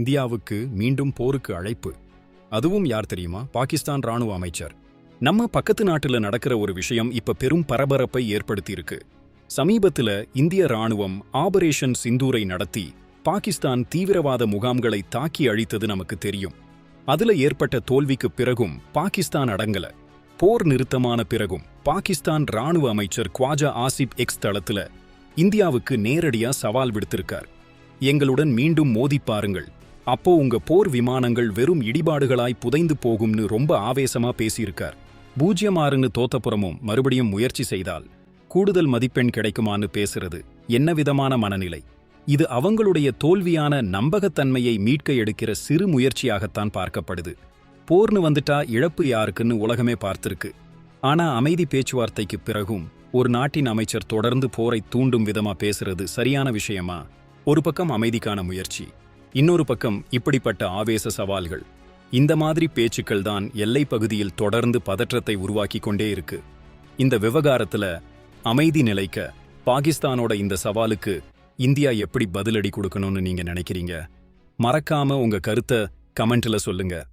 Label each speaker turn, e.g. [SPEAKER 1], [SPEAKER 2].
[SPEAKER 1] இந்தியாவுக்கு மீண்டும் போருக்கு அழைப்பு. அதுவும் யார் தெரியுமா? பாகிஸ்தான் ராணுவ அமைச்சர். நம்ம பக்கத்து நாட்டுல நடக்கிற ஒரு விஷயம் இப்ப பெரும் பரபரப்பை ஏற்படுத்தியிருக்கு. சமீபத்துல இந்திய ராணுவம் ஆபரேஷன் சிந்தூரை நடத்தி பாகிஸ்தான் தீவிரவாத முகாம்களை தாக்கி அழித்தது நமக்கு தெரியும். அதுல ஏற்பட்ட தோல்விக்கு பிறகும் பாகிஸ்தான் அடங்கல. போர் நிறுத்தமான பிறகும் பாகிஸ்தான் ராணுவ அமைச்சர் குவாஜா ஆசிப் எக்ஸ் தளத்துல இந்தியாவுக்கு நேரடியா சவால் விடுத்திருக்கார். எங்களுடன் மீண்டும் மோதி பாருங்கள். அப்போ உங்க போர் விமானங்கள் வெறும் இடிபாடுகளாய் புதைந்து போகும்னு ரொம்ப ஆவேசமா பேசியிருக்கார். பூஜ்யம் ஆறுன்னு தோத்தப்புறமும் மறுபடியும் முயற்சி செய்தால் கூடுதல் மதிப்பெண் கிடைக்குமான்னு பேசுறது என்ன விதமான மனநிலை? இது அவங்களுடைய தோல்வியான நம்பகத்தன்மையை மீட்க எடுக்கிற சிறு முயற்சியாகத்தான் பார்க்கப்படுது. போர்னு வந்துட்டா இழப்பு யாருக்குன்னு உலகமே பார்த்திருக்கு. ஆனா அமைதி பேச்சுவார்த்தைக்கு பிறகும் ஒரு நாட்டின் அமைச்சர் தொடர்ந்து போரை தூண்டும் விதமா பேசுறது சரியான விஷயமா? ஒரு பக்கம் அமைதிக்கான முயற்சி இன்னொரு பக்கம் இப்படிப்பட்ட ஆவேச சவால்கள். இந்த மாதிரி பேச்சுக்கள் தான் எல்லை பகுதியில் தொடர்ந்து பதற்றத்தை உருவாக்கி கொண்டே இருக்கு. இந்த விவகாரத்துல அமைதி நிலைக்க பாகிஸ்தானோட இந்த சவாலுக்கு இந்தியா எப்படி பதிலடி கொடுக்கணும்னு நீங்க நினைக்கிறீங்க? மறக்காம உங்க கருத்தை கமெண்ட்ல சொல்லுங்க.